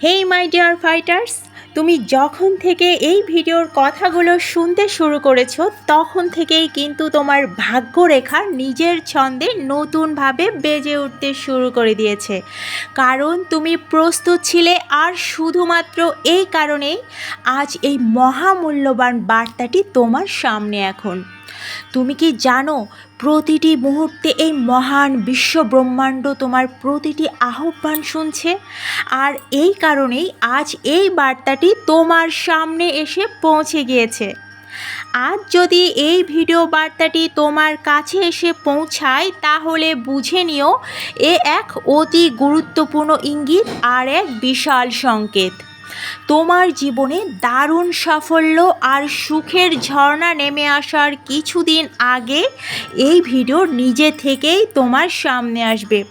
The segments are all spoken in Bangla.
হেই মাই ডিয়ার ফাইটার্স তুমি যখন থেকে এই ভিডিওর কথাগুলো শুনতে শুরু করেছ, তখন থেকেই কিন্তু তোমার ভাগ্যরেখা নিজের ছন্দে নতুনভাবে বেজে উঠতে শুরু করে দিয়েছে। কারণ তুমি প্রস্তুত ছিলে আর শুধুমাত্র এই কারণেই আজ এই মহামূল্যবান বার্তাটি তোমার সামনে এখন। তুমি কি জানো প্রতিটি মুহূর্তে এই মহান বিশ্ব ব্রহ্মাণ্ড তোমার প্রতিটি আহ্বান শুনছে? আর এই কারণেই আজ এই বার্তাটি তোমার সামনে এসে পৌঁছে গিয়েছে। আজ যদি এই ভিডিও বার্তাটি তোমার কাছে এসে পৌঁছায়, তাহলে বুঝে নিও, এ এক অতি গুরুত্বপূর্ণ ইঙ্গিত আর এক বিশাল সংকেত। তোমার জীবনে দারুণ সাফল্য আর সুখের ঝর্ণা নেমে আসার কিছুদিন আগে এই ভিডিও নিজে থেকেই তোমার সামনে আসবে।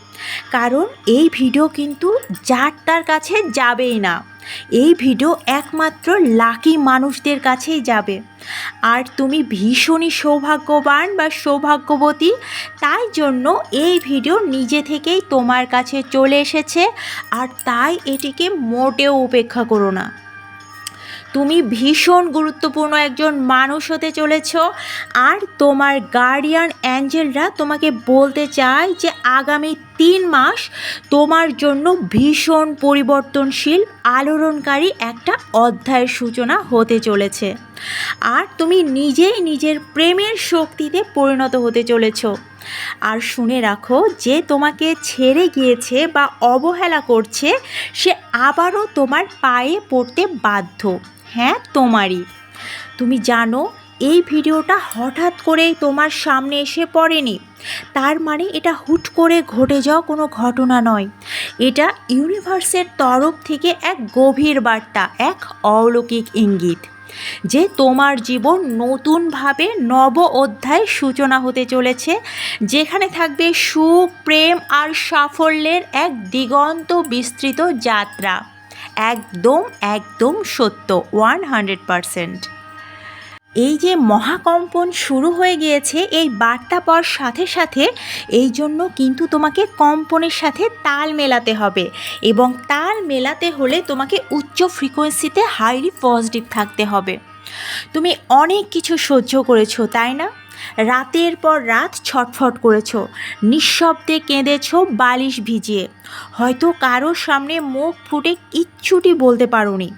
কারণ এই ভিডিও কিন্তু যারটার কাছে যাবেই না। এই ভিডিও একমাত্র লাকি মানুষদের কাছেই যাবে। আর তুমি ভীষণই সৌভাগ্যবান বা সৌভাগ্যবতী, তাই জন্য এই ভিডিও নিজে থেকেই তোমার কাছে চলে এসেছে, আর তাই এটিকে মোটেও উপেক্ষা করো না। তুমি ভীষণ গুরুত্বপূর্ণ একজন মানুষ হতে চলেছ। আর তোমার গার্ডিয়ান অ্যাঞ্জেলরা তোমাকে বলতে চায় যে আগামী তিন মাস তোমার জন্য ভীষণ পরিবর্তনশীল, আলোড়নকারী একটা অধ্যায়ের সূচনা হতে চলেছে। আর তুমি নিজেই নিজের প্রেমের শক্তিতে পরিণত হতে চলেছ। আর শুনে রাখো যে তোমাকে ছেড়ে গিয়েছে বা অবহেলা করছে, সে আবারও তোমার পায়ে পড়তে বাধ্য। হ্যাঁ তোমারই। তুমি জানো, এই ভিডিওটা হঠাৎ করেই তোমার সামনে এসে পড়েনি। তার মানে এটা হুট করে ঘটে যাওয়া কোনো ঘটনা নয়। এটা ইউনিভার্সের তরফ থেকে এক গভীর বার্তা, এক অলৌকিক ইঙ্গিত, যে তোমার জীবন নতুনভাবে নব অধ্যায় সূচনা হতে চলেছে, যেখানে থাকবে সুখ, প্রেম আর সাফল্যের এক দিগন্ত বিস্তৃত যাত্রা। একদম একদম সত্য ওয়ান হান্ড্রেড পারসেন্ট এই যে মহাকম্পন শুরু হয়ে গিয়েছে, এই বার্তা পাওয়ার সাথে সাথে এই জন্য কিন্তু তোমাকে কম্পনের সাথে তাল মেলাতে হবে এবং তাল মেলাতে হলে তোমাকে উচ্চ ফ্রিকোয়েন্সিতে হাইলি পজিটিভ থাকতে হবে। তুমি অনেক কিছু সহ্য করেছ, তাই না? রাতের পর রাত ছটফট করেছ, নিঃশব্দে কেঁদেছ বালিশ ভিজিয়ে। হয়তো কারোর সামনে মুখ ফুটে কিচ্ছুটি বলতে পারোনি।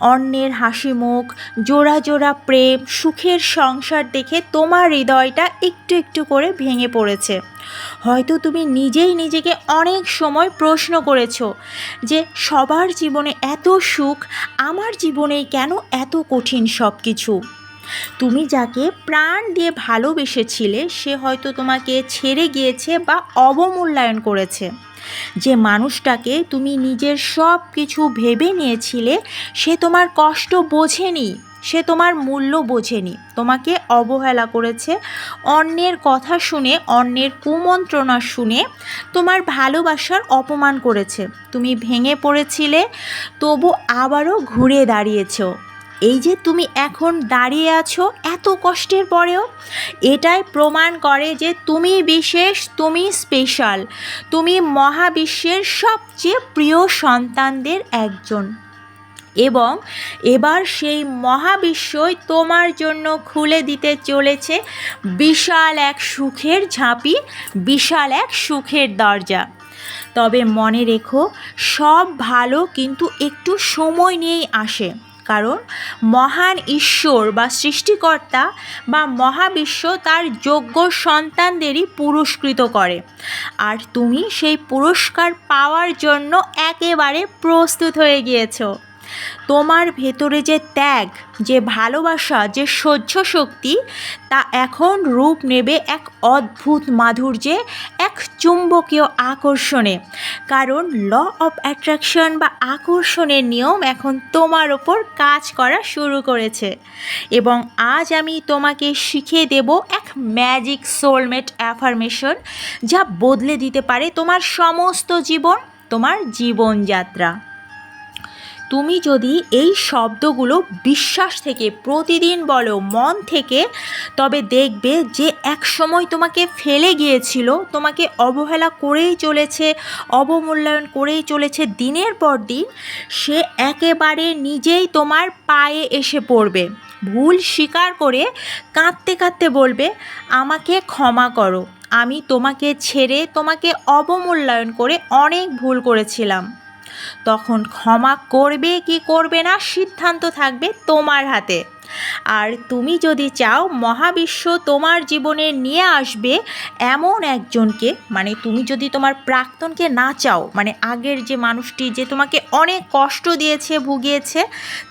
অন্যের হাসি মুখ, জোড়া জোড়া প্রেম, সুখের সংসার দেখে তোমার হৃদয়টা একটু একটু করে ভেঙে পড়েছে। হয়তো তুমি নিজেই নিজেকে অনেক সময় প্রশ্ন করেছ যে, সবার জীবনে এত সুখ, আমার জীবনেই কেন এত কঠিন সব কিছু তুমি যাকে প্রাণ দিয়ে ভালোবেসেছিলে, সে হয়তো তোমাকে ছেড়ে গিয়েছে বা অবমূল্যায়ন করেছে। যে মানুষটাকে তুমি নিজের সব কিছু ভেবে নিয়েছিলে, সে তোমার কষ্ট বোঝেনি, সে তোমার মূল্য বোঝেনি, তোমাকে অবহেলা করেছে, অন্যের কথা শুনে, অন্যের কুমন্ত্রণা শুনে তোমার ভালোবাসার অপমান করেছে। তুমি ভেঙে পড়েছিলে, তবু আবারও ঘুরে দাঁড়িয়েছো। এই যে তুমি এখন দাঁড়িয়ে আছো এত কষ্টের পরেও, এটাই প্রমাণ করে যে তুমি বিশেষ, তুমি স্পেশাল তুমি মহাবিশ্বের সবচেয়ে প্রিয় সন্তানদের একজন। এবং এবার সেই মহাবিশ্বই তোমার জন্য খুলে দিতে চলেছে বিশাল এক সুখের ঝাঁপি, বিশাল এক সুখের দরজা। তবে মনে রেখো, সব ভালো কিন্তু একটু সময় নিয়েই আসে। কারণ মহান ঈশ্বর বা সৃষ্টিকর্তা বা মহাবিশ্ব তার যোগ্য সন্তানদেরই পুরস্কৃত করে। আর তুমি সেই পুরস্কার পাওয়ার জন্য একেবারে প্রস্তুত হয়ে গিয়েছো। তোমার ভেতরে যে ত্যাগ, যে ভালোবাসা, যে সহ্য শক্তি, তা এখন রূপ নেবে এক অদ্ভুত মাধুর্যে, এক চুম্বকীয় আকর্ষণে। কারণ ল অফ অ্যাট্রাকশন বা আকর্ষণের নিয়ম এখন তোমার ওপর কাজ করা শুরু করেছে। এবং আজ আমি তোমাকে শিখিয়ে দেব এক ম্যাজিক সোলমেট অ্যাফার্মেশন যা বদলে দিতে পারে তোমার সমস্ত জীবন, তোমার জীবনযাত্রা। তুমি যদি এই শব্দগুলো বিশ্বাস থেকে, প্রতিদিন বলো, মন থেকে, তবে দেখবে যে এক সময় তোমাকে ফেলে গিয়েছিল, তোমাকে অবহেলা করেই চলেছে, অবমূল্যায়ন করেই চলেছে দিনের পর দিন, সে একেবারে নিজেই তোমার পায়ে এসে পড়বে। ভুল স্বীকার করে কাঁদতে কাঁদতে বলবে, আমাকে ক্ষমা করো। আমি তোমাকে ছেড়ে, তোমাকে অবমূল্যায়ন করে অনেক ভুল করেছিলাম। তখন ক্ষমা করবে কি করবে না সিদ্ধান্ত থাকবে তোমার হাতে। আর তুমি যদি চাও মহাবিশ্ব তোমার জীবনে নিয়ে আসবে এমন একজনকে মানে তুমি যদি তোমার প্রাক্তনকে না চাও মানে আগের যে মানুষটি যে তোমাকে অনেক কষ্ট দিয়েছে, ভুগিয়েছে,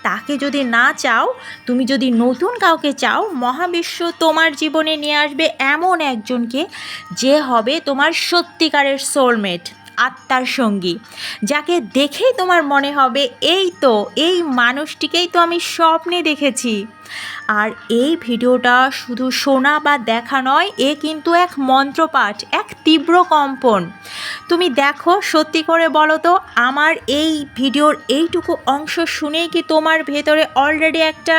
তাকে যদি না চাও, তুমি যদি নতুন কাউকে চাও, মহাবিশ্ব তোমার জীবনে নিয়ে আসবে এমন একজনকে, যে হবে তোমার সত্যিকারের সোলমেট আত্মার সঙ্গী। যাকে দেখেই তোমার মনে হবে, এই তো, এই মানুষটিকেই তো আমি স্বপ্নে দেখেছি। আর এই ভিডিওটা শুধু শোনা বা দেখা নয়, এ কিন্তু এক মন্ত্রপাঠ, এক তীব্র কম্পন। তুমি দেখো, সত্যি করে বলো তো, আমার এই ভিডিওর এইটুকু অংশ শুনেই কি তোমার ভেতরে অলরেডি একটা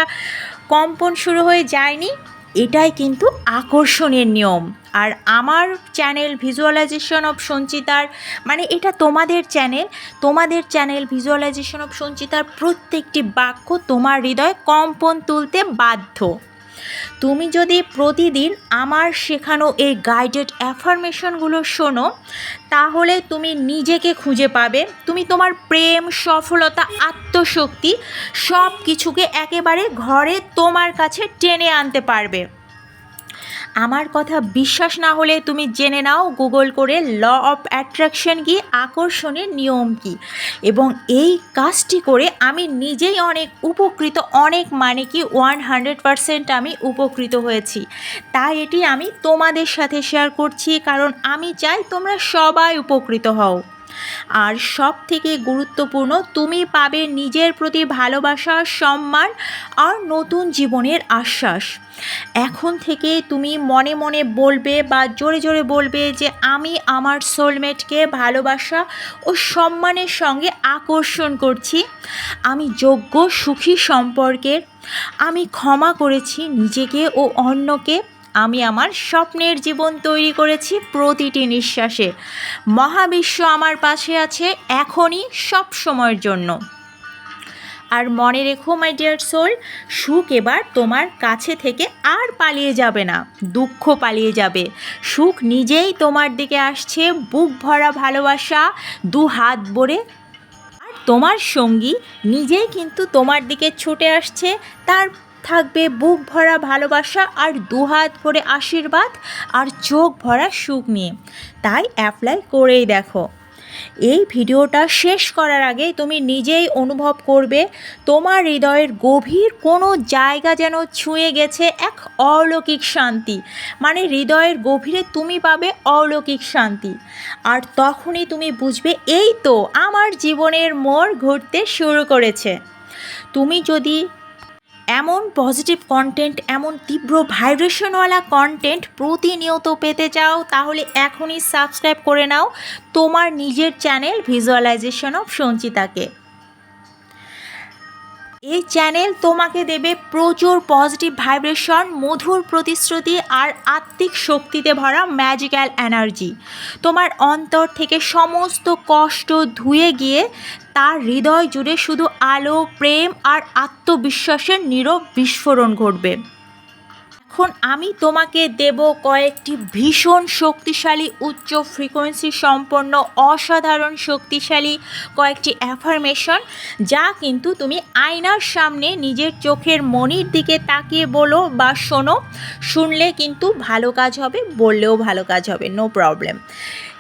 কম্পন শুরু হয়ে যায়নি? এটাই কিন্তু আকর্ষণের নিয়ম। আর আমার চ্যানেল ভিজুয়ালাইজেশন অফ সঞ্চিতার মানে এটা তোমাদের চ্যানেল তোমাদের চ্যানেল ভিজুয়ালাইজেশন অফ সঞ্চিতার প্রত্যেকটি বাক্য তোমার হৃদয় কম্পন তুলতে বাধ্য। তুমি যদি প্রতিদিন আমার শেখানো এই গাইডেড অ্যাফার্মেশনগুলো শোনো, তাহলে তুমি নিজেকে খুঁজে পাবে। তুমি তোমার প্রেম, সফলতা, আত্মশক্তি সব কিছুকে একেবারে ঘরে তোমার কাছে টেনে আনতে পারবে। আমার কথা বিশ্বাস না হলে তুমি জেনে নাও গুগল করে ল অফ অ্যাট্রাকশন কি, আকর্ষণের নিয়ম কি। এবং এই কাজটি করে আমি নিজেই অনেক উপকৃত, অনেক মানে কি ওয়ান হান্ড্রেড পারসেন্ট আমি উপকৃত হয়েছি। তাই এটি আমি তোমাদের সাথে শেয়ার করছি, কারণ আমি চাই তোমরা সবাই উপকৃত হও। আর সব থেকে গুরুত্বপূর্ণ, তুমি পাবে নিজের প্রতি ভালোবাসা, সম্মান আর নতুন জীবনের আশ্বাস। এখন থেকে তুমি মনে মনে বলবে বা জোরে জোরে বলবে যে আমি আমার সোলমেটকে ভালোবাসা ও সম্মানের সঙ্গে আকর্ষণ করছি। আমি যোগ্য সুখী সম্পর্কের। আমি ক্ষমা করেছি নিজেকে ও অন্যকে। আমি আমার স্বপ্নের জীবন তৈরি করেছি প্রতিটি নিঃশ্বাসে। মহাবিশ্ব আমার পাশে আছে এখনই সব সময়ের জন্য। আর মনে রেখো মাই ডিয়ার সোল সুখ এবার তোমার কাছে থেকে আর পালিয়ে যাবে না, দুঃখ পালিয়ে যাবে। সুখ নিজেই তোমার দিকে আসছে, বুক ভরা ভালোবাসা, দু হাত ভরে। আর তোমার সঙ্গী নিজেই কিন্তু তোমার দিকে ছুটে আসছে, তার থাকবে বুক ভরা ভালোবাসা আর দুহাত ভরে আশীর্বাদ আর চোখ ভরা সুখ নিয়ে। তাই অ্যাপ্লাই করেই দেখো। এই ভিডিওটা শেষ করার আগে তুমি নিজেই অনুভব করবে তোমার হৃদয়ের গভীর কোনো জায়গা যেন ছুঁয়ে গেছে এক অলৌকিক শান্তি। মানে হৃদয়ের গভীরে তুমি পাবে অলৌকিক শান্তি। আর তখনই তুমি বুঝবে, এই তো আমার জীবনের মোড় ঘুরতে শুরু করেছে। তুমি যদি এমন পজিটিভ কন্টেন্ট এমন তীব্র ভাইব্রেশনওয়ালা কন্টেন্ট প্রতিনিয়ত পেতে চাও, তাহলে এখনই সাবস্ক্রাইব করে নাও তোমার নিজের চ্যানেল ভিজুয়ালাইজেশন অফ সঞ্চিতাকে। এই চ্যানেল তোমাকে দেবে প্রচুর পজিটিভ ভাইব্রেশন মধুর প্রতিশ্রুতি আর আত্মিক শক্তিতে ভরা ম্যাজিক্যাল এনার্জি তোমার অন্তর থেকে সমস্ত কষ্ট ধুয়ে গিয়ে তার হৃদয় জুড়ে শুধু আলো, প্রেম আর আত্মবিশ্বাসের নীরব বিস্ফোরণ ঘটবে। এখন আমি তোমাকে দেব কয়েকটি ভীষণ শক্তিশালী, উচ্চ ফ্রিকোয়েন্সি সম্পন্ন, অসাধারণ শক্তিশালী কয়েকটি অ্যাফার্মেশন, যা কিন্তু তুমি আয়নার সামনে নিজের চোখের মনির দিকে তাকিয়ে বলো বা শোনো। শুনলে কিন্তু ভালো কাজ হবে, বললেও ভালো কাজ হবে নো প্রবলেম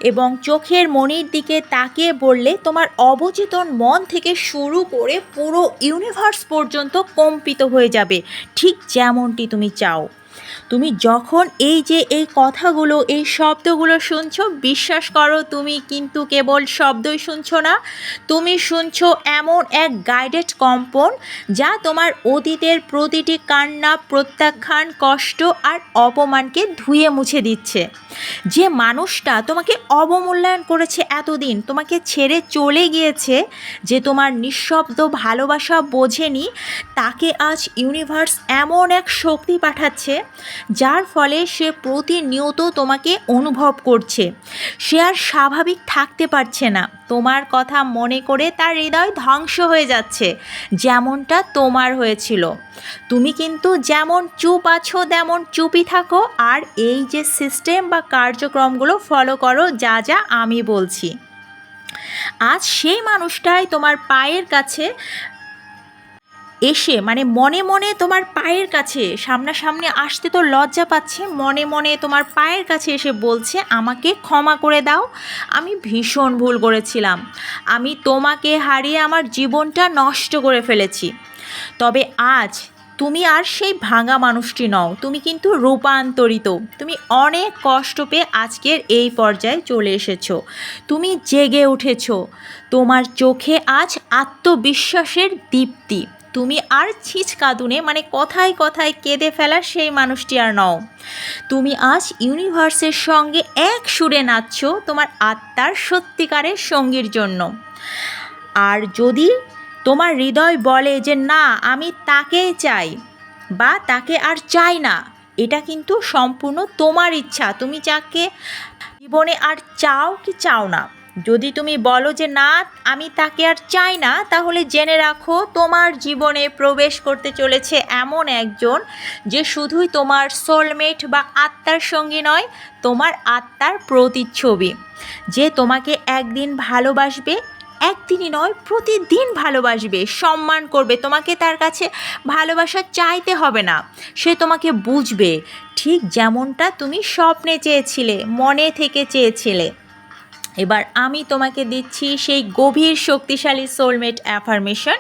এবং চোখের মনির দিকে তাকিয়ে বললে, তোমার অবচেতন মন থেকে শুরু করে পুরো ইউনিভার্স পর্যন্ত কম্পিত হয়ে যাবে। ঠিক যেমনটি তুমি চাও। তুমি যখন এই যে এই কথাগুলো, এই শব্দগুলো শুনছো, বিশ্বাস করো তুমি কিন্তু কেবল শব্দই শুনছো না। তুমি শুনছো এমন এক গাইডেড কম্পন যা তোমার অতীতের প্রতিটি কান্না, প্রত্যাখ্যান, কষ্ট আর অপমানকে ধুয়ে মুছে দিচ্ছে। যে মানুষটা তোমাকে অবমূল্যায়ন করেছে এতদিন, তোমাকে ছেড়ে চলে গিয়েছে যে তোমার নিঃশব্দ ভালোবাসা বোঝেনি, তাকে আজ ইউনিভার্স এমন এক শক্তি পাঠাচ্ছে যার ফলে সে প্রতিনিয়ত তোমাকে অনুভব করছে। সে আর স্বাভাবিক থাকতে পারছে না। তোমার কথা মনে করে তার হৃদয় ধ্বংস হয়ে যাচ্ছে, যেমনটা তোমার হয়েছিল। তুমি কিন্তু যেমন চুপ আছো, তেমন চুপই থাকো। আর এই যে সিস্টেম বা কার্যক্রমগুলো ফলো করো, যা যা আমি বলছি। আজ সেই মানুষটাই তোমার পায়ের কাছে এসে মানে মনে মনে তোমার পায়ের কাছে, সামনাসামনি আসতে তো লজ্জা পাচ্ছে, মনে মনে তোমার পায়ের কাছে এসে বলছে, আমাকে ক্ষমা করে দাও। আমি ভীষণ ভুল করেছিলাম। আমি তোমাকে হারিয়ে আমার জীবনটা নষ্ট করে ফেলেছি। তবে আজ তুমি আর সেই ভাঙা মানুষটি নও, তুমি কিন্তু রূপান্তরিত। তুমি অনেক কষ্ট পেয়ে আজকের এই পর্যায়ে চলে এসেছ। তুমি জেগে উঠেছো। তোমার চোখে আজ আত্মবিশ্বাসের দীপ্তি। তুমি আর ছিচ কাঁদুনে মানে কথায় কথায় কেঁদে ফেলা সেই মানুষটি আর নও। তুমি আজ ইউনিভার্সের সঙ্গে এক সুরে নাচছো তোমার আত্মার সত্যিকারের সঙ্গীর জন্য। আর যদি তোমার হৃদয় বলে যে, না, আমি তাকেই চাই বা তাকে আর চাই না, এটা কিন্তু সম্পূর্ণ তোমার ইচ্ছা। তুমি যাকে জীবনে আর চাও কি চাও না। যদি তুমি বলো যে না, আমি তাকে আর চাই না, তাহলে জেনে রাখো তোমার জীবনে প্রবেশ করতে চলেছে এমন একজন যে শুধুই তোমার সোলমেট বা আত্মার সঙ্গী নয়, তোমার আত্মার প্রতিচ্ছবি। যে তোমাকে একদিন ভালোবাসবে, একদিনই নয়, প্রতিদিন ভালোবাসবে, সম্মান করবে। তোমাকে তার কাছে ভালোবাসা চাইতে হবে না, সে তোমাকে বুঝবে। ঠিক যেমনটা তুমি স্বপ্নে চেয়েছিলে, মনে থেকে চেয়েছিলে। এবার আমি তোমাকে দিচ্ছি সেই গভীর শক্তিশালী সোলমেট অ্যাফার্মেশন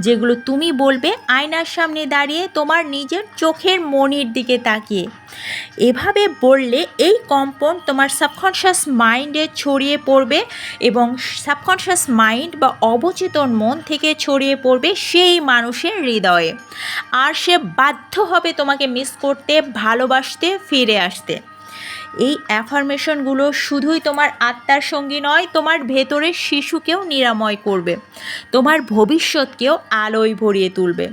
যেগুলো তুমি বলবে আয়নার সামনে দাঁড়িয়ে তোমার নিজের চোখের মনির দিকে তাকিয়ে। এভাবে বললে এই কম্পন তোমার সাবকনশাস মাইন্ডে ছড়িয়ে পড়বে এবং সাবকনশাস মাইন্ড বা অবচেতন মন থেকে ছড়িয়ে পড়বে সেই মানুষের হৃদয়ে। আর সে বাধ্য হবে তোমাকে মিস করতে, ভালোবাসতে, ফিরে আসতে। এই অ্যাফার্মেশনগুলো শুধুই তোমার আত্মার সঙ্গী নয়, তোমার ভেতরের শিশুকেও নিরাময় করবে। তোমার ভবিষ্যৎকেও আলোয় ভরিয়ে তুলবে।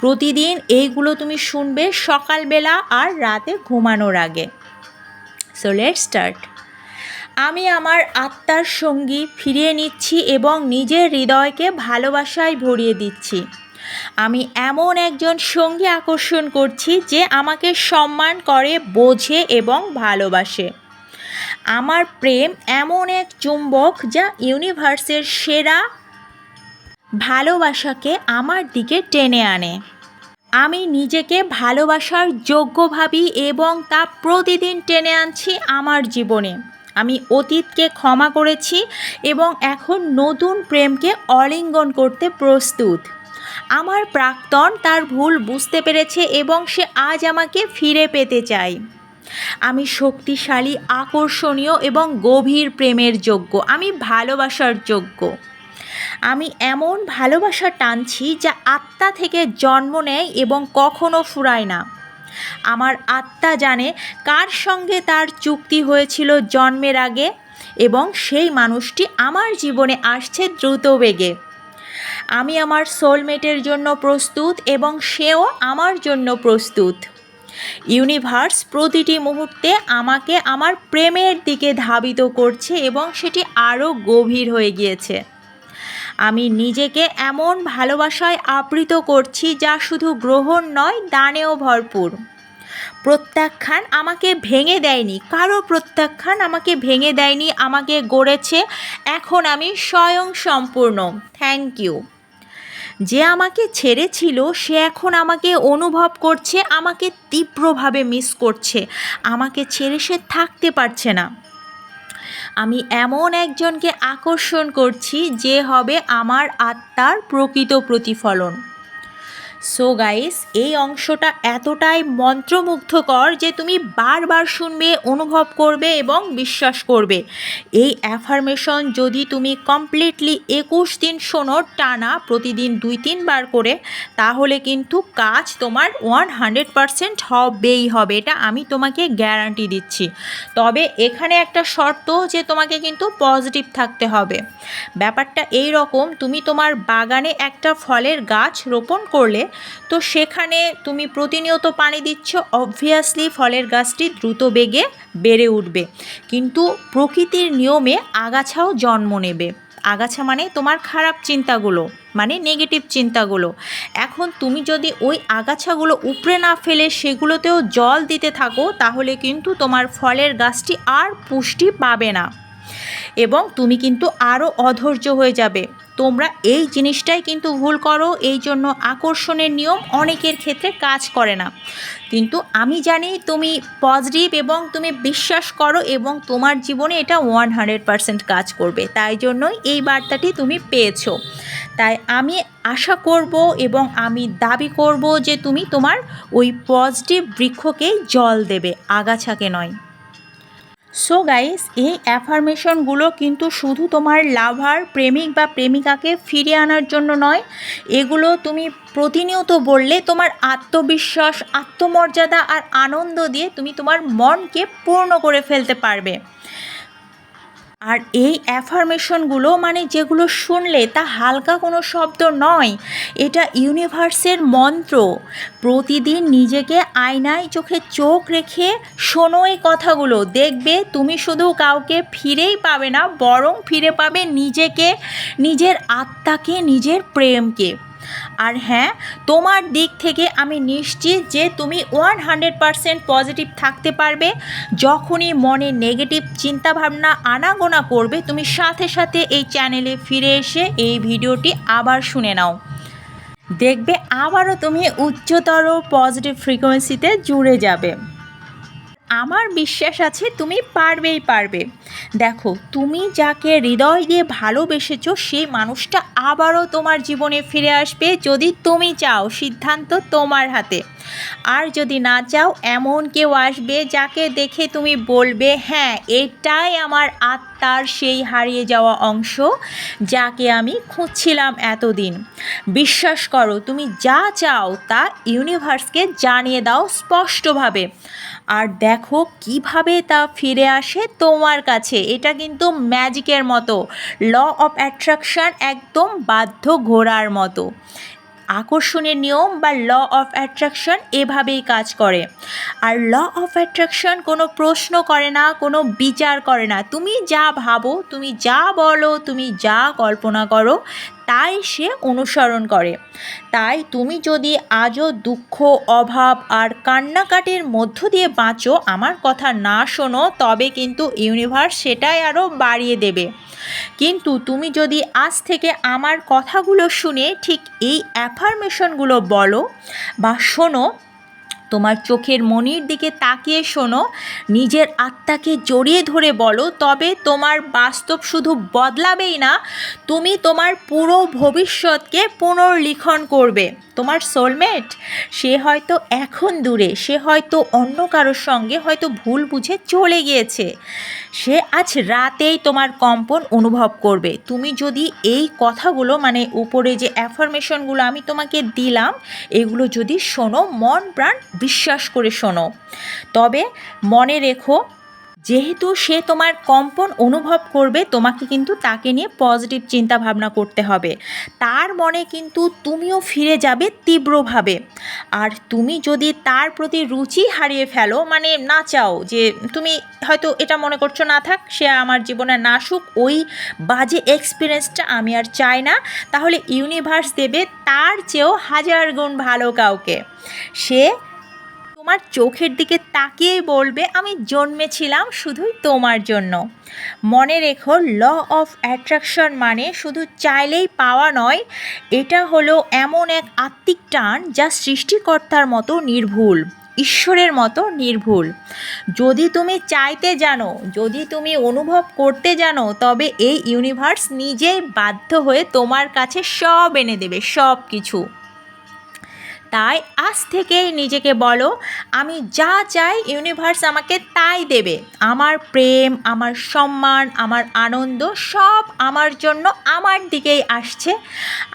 প্রতিদিন এইগুলো তুমি শুনবে সকালবেলা আর রাতে ঘুমানোর আগে। সো লেট স্টার্ট আমি আমার আত্মার সঙ্গী ফিরিয়ে নিচ্ছি এবং নিজের হৃদয়কে ভালোবাসায় ভরিয়ে দিচ্ছি। আমি এমন একজন সঙ্গী আকর্ষণ করছি যে আমাকে সম্মান করে, বোঝে এবং ভালোবাসে। আমার প্রেম এমন এক চুম্বক যা ইউনিভার্সের সেরা ভালোবাসাকে আমার দিকে টেনে আনে। আমি নিজেকে ভালোবাসার যোগ্য ভাবি এবং তা প্রতিদিন টেনে আনছি আমার জীবনে। আমি অতীতকে ক্ষমা করেছি এবং এখন নতুন প্রেমকে অলিঙ্গন করতে প্রস্তুত। আমার প্রাক্তন তার ভুল বুঝতে পেরেছে এবং সে আজ আমাকে ফিরে পেতে চায়। আমি শক্তিশালী, আকর্ষণীয় এবং গভীর প্রেমের যোগ্য। আমি ভালোবাসার যোগ্য। আমি এমন ভালোবাসা টানছি যা আত্মা থেকে জন্ম নেয় এবং কখনো ফুরায় না। আমার আত্মা জানে কার সঙ্গে তার চুক্তি হয়েছিল জন্মের আগে এবং সেই মানুষটি আমার জীবনে আসছে দ্রুত বেগে। আমি আমার সোলমেটের জন্য প্রস্তুত এবং সেও আমার জন্য প্রস্তুত। ইউনিভার্স প্রতিটি মুহূর্তে আমাকে আমার প্রেমের দিকে ধাবিত করছে এবং সেটি আরও গভীর হয়ে গিয়েছে। আমি নিজেকে এমন ভালোবাসায় আবৃত করছি যা শুধু গ্রহণ নয়, দানেও ভরপুর। প্রত্যাখ্যান আমাকে ভেঙে দেয়নি। কারও প্রত্যাখ্যান আমাকে ভেঙে দেয়নি, আমাকে গড়েছে। এখন আমি স্বয়ং সম্পূর্ণ। থ্যাংক ইউ যে আমাকে ছেড়েছিল, সে এখন আমাকে অনুভব করছে, আমাকে তীব্রভাবে মিস করছে। আমাকে ছেড়ে সে থাকতে পারছে না। আমি এমন একজনকে আকর্ষণ করছি, যে হবে আমার আত্মার প্রকৃত প্রতিফলন। সো গাইস এই অংশটা এতটাই মন্ত্রমুগ্ধকর যে তুমি বারবার শুনবে, অনুভব করবে এবং বিশ্বাস করবে। এই অ্যাফার্মেশন যদি তুমি কমপ্লিটলি একুশ দিন শোনো, টানা প্রতিদিন দুই, তিনবার করে, তাহলে কিন্তু কাজ তোমার ওয়ান হান্ড্রেড পারসেন্ট হবেই হবে। এটা আমি তোমাকে গ্যারান্টি দিচ্ছি। তবে এখানে একটা শর্ত যে তোমাকে কিন্তু পজিটিভ থাকতে হবে। ব্যাপারটা এই রকম তুমি তোমার বাগানে একটা ফলের গাছ রোপণ করলে তো সেখানে তুমি প্রতিনিয়ত পানি দিচ্ছ অবভিয়াসলি ফলের গাছটি দ্রুত বেগে বেড়ে উঠবে। কিন্তু প্রকৃতির নিয়মে আগাছাও জন্ম নেবে। আগাছা মানে তোমার খারাপ চিন্তাগুলো মানে নেগেটিভ চিন্তাগুলো। এখন তুমি যদি ওই আগাছাগুলো উপড়ে না ফেলে সেগুলোতেও জল দিতে থাকো, তাহলে কিন্তু তোমার ফলের গাছটি আর পুষ্টি পাবে না। এবং তুমি কিন্তু আরও অধৈর্য হয়ে যাবে। তোমরা এই জিনিসটাই কিন্তু ভুল করো, এই জন্য আকর্ষণের নিয়ম অনেকের ক্ষেত্রে কাজ করে না। কিন্তু আমি জানি তুমি পজিটিভ এবং তুমি বিশ্বাস করো এবং তোমার জীবনে এটা ওয়ান হান্ড্রেড পারসেন্ট কাজ করবে। তাই জন্যই এই বার্তাটি তুমি পেয়েছ। তাই আমি আশা করব এবং আমি দাবি করব যে তুমি তোমার ওই পজিটিভ বৃক্ষকেই জল দেবে, আগাছাকে নয়। সো গাইস এই অ্যাফার্মেশনগুলো কিন্তু শুধু তোমার লাভার, প্রেমিক বা প্রেমিকাকে ফিরিয়ে আনার জন্য নয়। এগুলো তুমি প্রতিনিয়ত বললে তোমার আত্মবিশ্বাস, আত্মমর্যাদা আর আনন্দ দিয়ে তুমি তোমার মনকে পূর্ণ করে ফেলতে পারবে। আর এই অ্যাফার্মেশনগুলো মানে যেগুলো শুনলে তা হালকা কোনো শব্দ নয়, এটা ইউনিভার্সের মন্ত্র। প্রতিদিন নিজেকে আয়নায় চোখে চোখ রেখে শোনো এই কথাগুলো। দেখবে তুমি শুধু কাউকে ফিরেই পাবে না, বরং ফিরে পাবে নিজেকে, নিজের আত্মাকে, নিজের প্রেমকে। আর হ্যাঁ তোমার দিক থেকে আমি নিশ্চিত যে তুমি ওয়ান হান্ড্রেড পারসেন্ট পজিটিভ থাকতে পারবে। যখনই মনে নেগেটিভ চিন্তাভাবনা আনাগোনা করবে, তুমি সাথে সাথে এই চ্যানেলে ফিরে এসে এই ভিডিওটি আবার শুনে নাও। দেখবে আবারও তুমি উচ্চতর পজিটিভ ফ্রিকোয়েন্সিতে জুড়ে যাবে। আমার বিশ্বাস আছে তুমি পারবেই পারবে। দেখো, তুমি যাকে হৃদয় দিয়ে ভালোবেসেছো, সেই মানুষটা আবারও তোমার জীবনে ফিরে আসবে যদি তুমি চাও, সিদ্ধান্ত তোমার হাতে। আর যদি না চাও, এমন কেউ আসবে যাকে দেখে তুমি বলবে হ্যাঁ এটাই আমার আত্মার সেই হারিয়ে যাওয়া অংশ যাকে আমি খুঁজছিলাম এতদিন। বিশ্বাস করো, তুমি যা চাও তা ইউনিভার্সকে জানিয়ে দাও স্পষ্টভাবে। আর দেখো কীভাবে তা ফিরে আসে তোমার কাছে। এটা কিন্তু ম্যাজিকের মতো। ল অফ অ্যাট্রাকশান একদম বাধ্য ঘোরার মতো। আকর্ষণের নিয়ম বা ল অফ অ্যাট্রাকশন এভাবেই কাজ করে। আর ল অফ অ্যাট্রাকশন কোনো প্রশ্ন করে না, কোনো বিচার করে না। তুমি যা ভাবো, তুমি যা বলো, তুমি যা কল্পনা করো তাই সে অনুসরণ করে। তাই তুমি যদি আজও দুঃখ, অভাব আর কান্নাকাটির মধ্য দিয়ে বাঁচো, আমার কথা না শোনো, তবে কিন্তু ইউনিভার্স সেটাই আরও বাড়িয়ে দেবে। কিন্তু তুমি যদি আজ থেকে আমার কথাগুলো শুনে ঠিক এই অ্যাফার্মেশনগুলো বলো বা শোনো তোমার চোখের মনির দিকে তাকিয়ে শোনো, নিজের আত্মাকে জড়িয়ে ধরে বলো, তবে তোমার বাস্তব শুধু বদলাবেই না, তুমি তোমার পুরো ভবিষ্যৎকে পুনর্লিখন করবে। তোমার সোলমেট সে হয়তো এখন দূরে, সে হয়তো অন্য কারোর সঙ্গে হয়তো ভুল বুঝে চলে গিয়েছে। সে আজ রাতেই তোমার কম্পন অনুভব করবে। তুমি যদি এই কথাগুলো মানে উপরে যে অ্যাফার্মেশনগুলো আমি তোমাকে দিলাম, এগুলো যদি শোনো, মন প্রাণ বিশ্বাস করে শোনো। তবে মনে রেখো যেহেতু সে তোমার কম্পন অনুভব করবে, তোমাকে কিন্তু তাকে নিয়ে পজিটিভ চিন্তা ভাবনা করতে হবে। তার মনে কিন্তু তুমিও ফিরে যাবে তীব্রভাবে। আর তুমি যদি তার প্রতি রুচি হারিয়ে ফেলো মানে না চাও যে তুমি হয়তো এটা মনে করছ, না থাক, সে আমার জীবনে না ওই বাজে এক্সপিরিয়েন্সটা আমি আর চাই না। তাহলে ইউনিভার্স দেবে তার চেয়েও হাজার গুণ ভালো কাউকে। সে তোমার চোখের দিকে তাকিয়েই বলবে, আমি জন্মেছিলাম শুধুই তোমার জন্য। মনে রেখো, ল অফ অ্যাট্রাকশন মানে শুধু চাইলেই পাওয়া নয়, এটা হলো এমন এক আত্মিক টান যা সৃষ্টিকর্তার মতো নির্ভুল, ঈশ্বরের মতো নির্ভুল। যদি তুমি চাইতে জানো, যদি তুমি অনুভব করতে জানো, তবে এই ইউনিভার্স নিজেই বাধ্য হয়ে তোমার কাছে সব এনে দেবে সব কিছু তাই আজ থেকে নিজেকে বলো, আমি যা চাই ইউনিভার্স আমাকে তাই দেবে। আমার প্রেম, আমার সম্মান, আমার আনন্দ সব আমার জন্য আমার দিকেই আসছে।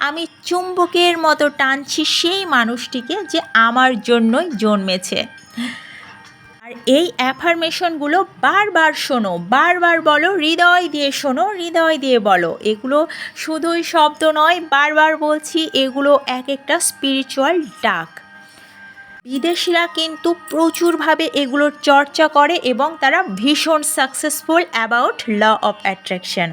আমি চুম্বকের মতো টানছি সেই মানুষটিকে যে আমার জন্যই জন্মেছে। আর এই অ্যাফার্মেশনগুলো বারবার শোনো, বারবার বলো, হৃদয় দিয়ে শোনো, হৃদয় দিয়ে বলো। এগুলো শুধুই শব্দ নয়, বারবার বলছি, এগুলো এক একটা স্পিরিচুয়াল ডাক। বিদেশিরা কিন্তু প্রচুরভাবে এগুলোর চর্চা করে এবং তারা ভীষণ successful about law of attraction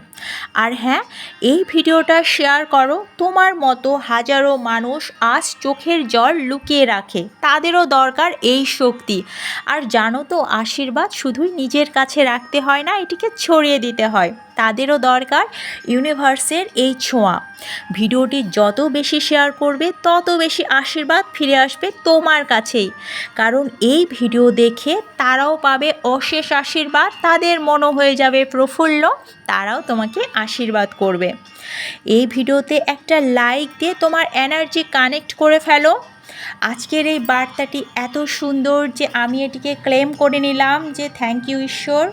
আর হ্যাঁ এই ভিডিওটা শেয়ার করো। তোমার মতো হাজারো মানুষ আজ চোখের জল লুকিয়ে রাখে। তাদেরও দরকার এই শক্তি। আর জানো তো, আশীর্বাদ শুধুই নিজের কাছে রাখতে হয় না, এটিকে ছড়িয়ে দিতে হয়। তাদেরও দরকার ইউনিভার্সের এই ছোঁয়া। ভিডিওটি যত বেশি শেয়ার করবে, তত বেশি আশীর্বাদ ফিরে আসবে তোমার কাছেই। কারণ এই ভিডিও দেখে তারাও পাবে অশেষ আশীর্বাদ, তাদের মনও হয়ে যাবে প্রফুল্ল, তারাও তোমাকে আশীর্বাদ করবে। এই ভিডিওতে একটা লাইক দিয়ে তোমার এনার্জি কানেক্ট করে ফেলো। আজকের এই বার্তাটি এত সুন্দর যে আমি এটিকে ক্লেম করে নিলাম যে থ্যাংক ইউ ঈশ্বর।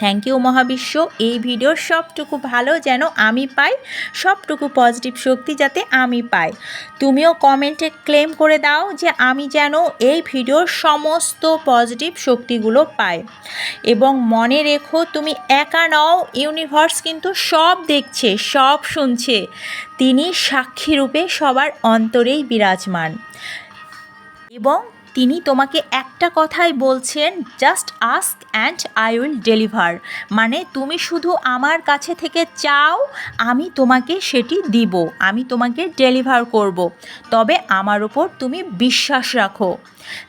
থ্যাংক ইউ মহাবিশ্ব। এই ভিডিওর সবটুকু ভালো যেন আমি পাই, সবটুকু পজিটিভ শক্তি যাতে আমি পাই। তুমিও কমেন্টে ক্লেম করে দাও যে আমি যেন এই ভিডিওর সমস্ত পজিটিভ শক্তিগুলো পাই। এবং মনে রেখো, তুমি একা নও ইউনিভার্স কিন্তু সব দেখছে, সব শুনছে। তিনি সাক্ষী রূপে সবার অন্তরেই বিরাজমান। এবং তিনি তোমাকে একটা কথাই বলছেন just ask and I will deliver মানে তুমি শুধু আমার কাছে থেকে চাও, আমি তোমাকে সেটি দিব, আমি তোমাকে ডেলিভার করব। তবে আমার ওপর তুমি বিশ্বাস রাখো।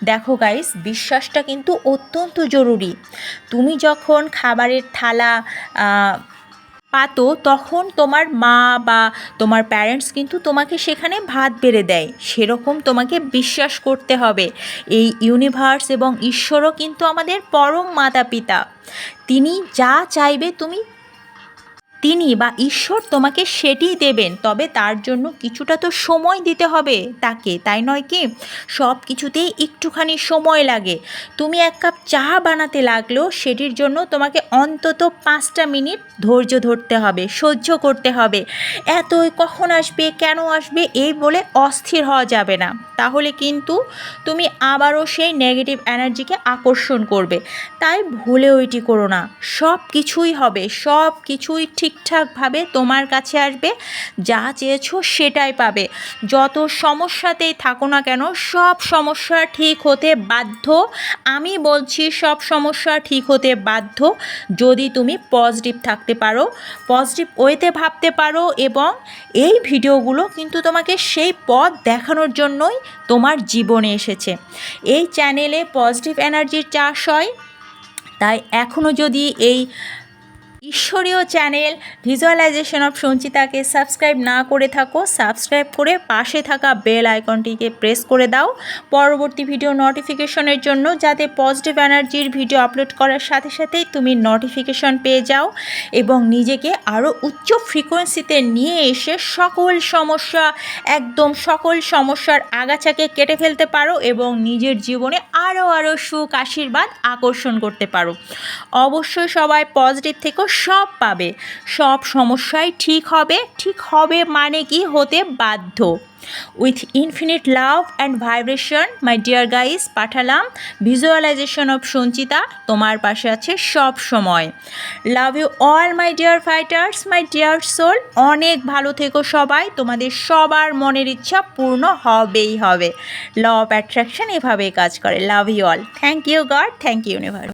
দেখো গাইস বিশ্বাসটা কিন্তু অত্যন্ত জরুরি। তুমি যখন খাবারের থালা পাতো, তখন তোমার মা বা তোমার প্যারেন্টস কিন্তু তোমাকে সেখানে ভাত বেড়ে দেয়। সেরকম তোমাকে বিশ্বাস করতে হবে। এই ইউনিভার্স এবং ঈশ্বরও কিন্তু আমাদের পরম মাতা পিতা তিনি যা চাইবে তুমি তিনি বা ঈশ্বর তোমাকে সেটিই দেবেন, তবে তার জন্য কিছুটা তো সময় দিতে হবে তাকে, তাই নয় কি? সব কিছুতেই একটুখানি সময় লাগে। তুমি এক কাপ চা বানাতে লাগলেও সেটির জন্য তোমাকে অন্তত পাঁচটা মিনিট ধৈর্য ধরতে হবে, সহ্য করতে হবে। এতই কখন আসবে, কেন আসবে, এই বলে অস্থির হওয়া যাবে না। তাহলে কিন্তু তুমি আবারও সেই নেগেটিভ এনার্জিকে আকর্ষণ করবে। তাই ভুলে ওইটি করো না। সব কিছুই হবে, সব কিছুই ঠিকঠাকভাবে তোমার কাছে আসবে, যা চেয়েছো সেটাই পাবে। যত সমস্যাতেই থাকো না কেন, সব সমস্যা ঠিক হতে বাধ্য। আমি বলছি সব সমস্যা ঠিক হতে বাধ্য, যদি তুমি পজিটিভ থাকতে পারো পজিটিভ ওয়েতে ভাবতে পারো এবং এই ভিডিওগুলো কিন্তু তোমাকে সেই পথ দেখানোর জন্যই তোমার জীবনে এসেছে। এই চ্যানেলে পজিটিভ এনার্জির চাষ হয়, তাই এখনও যদি এই ঈশ্বরীয় চ্যানেল ভিজুয়ালাইজেশন অফ সঞ্চিতাকে সাবস্ক্রাইব না করে থাকো, সাবস্ক্রাইব করে পাশে থাকা বেল আইকনটিকে প্রেস করে দাও। পরবর্তী ভিডিও নোটিফিকেশনের জন্য যাতে পজিটিভ এনার্জির ভিডিও আপলোড করার সাথে সাথেই তুমি নোটিফিকেশন পেয়ে যাও এবং নিজেকে আরও উচ্চ ফ্রিকোয়েন্সিতে নিয়ে এসে সকল সমস্যা, একদম সকল সমস্যার আগাছাকে কেটে ফেলতে পারো এবং নিজের জীবনে আরও আরও সুখ, আশীর্বাদ আকর্ষণ করতে পারো। অবশ্যই সবাই পজিটিভ থেকেও সব পাবে। সব সমস্যাই ঠিক হবে। ঠিক হবে মানে কি? হতে বাধ্য। With infinite love and vibration my dear guys পাঠালাম। ভিজুয়ালাইজেশন অফ সঞ্চিতা, তোমার পাশে আছে সব সময়। Love you all my dear fighters my dear soul অনেক ভালো থেকো সবাই। তোমাদের সবার মনের ইচ্ছা পূর্ণ হবেই হবে। ল অফ অ্যাট্রাকশন এভাবেই কাজ করে। Love you all thank you God thank you universe